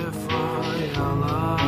if I allow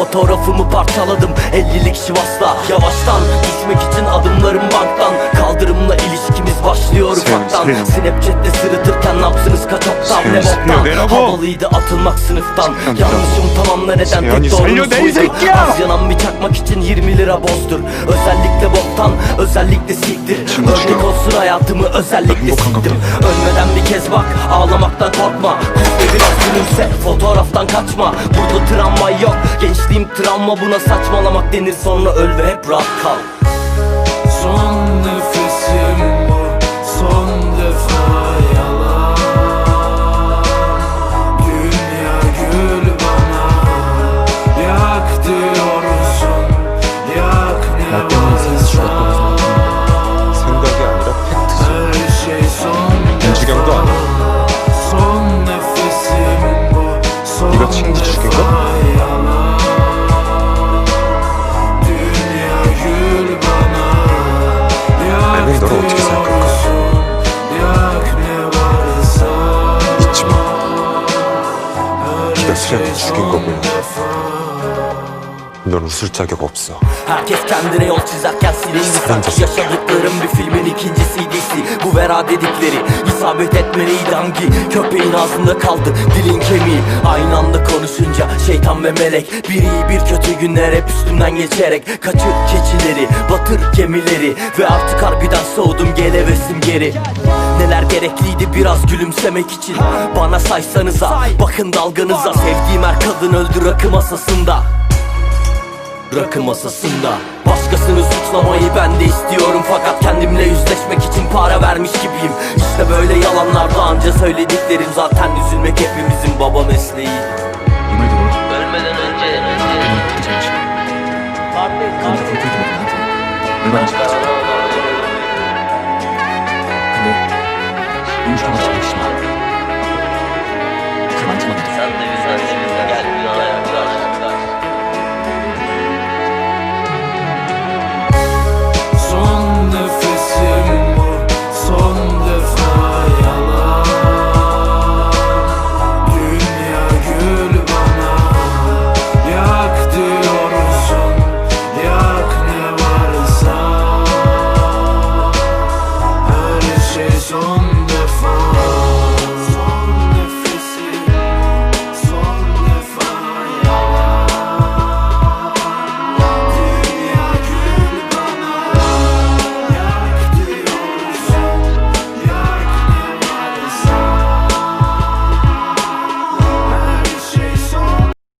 fotoğrafımı parçaladım 50'lik şivasla Yavaştan düşmek için adımlarım banktan. Kaldırımla ilişkimiz başlıyor ufaktan. Snapchat'te sırıtırken nabzınız kaç oktan Senin ne boktan. Havalıydı atılmak sınıftan. Yanlışım tamamla neden tek ya. Az yanan bir çakmak için 20 lira bozdur. Özellikle boktan özellikle siktir. Örnek olsun hayatımı özellikle siktim. Ölmeden bir kez bak ağlamaktan korkma Gülümse fotoğraftan kaçma. Burada travma yok. Gençliğim travma Buna saçmalamak denir. Sonra öl ve hep rahat kal 시험에 죽인 거구나. 넌 웃을 자격 없어. Vera dedikleri isabet etmeliydi hangi köpeğin ağzında kaldı dilin kemiği. Aynı anda konuşunca şeytan ve melek. Bir iyi bir kötü günler hep üstümden geçerek Kaçır keçileri batır gemileri. Ve artık harbiden soğudum gelevesim geri. Neler gerekliydi biraz gülümsemek için. Bana saysanıza bakın dalganıza. Sevdiğim her kadın öldü rakı masasında Rakı masasında. Başkasını suçlamayı ben de istiyorum. Fakat kendimle yüzleşmek için para vermiş gibiyim. İşte böyle yalanlarda anca söylediklerim. Zaten üzülmek hepimizin baba mesleği. Ölmeden önce 얼마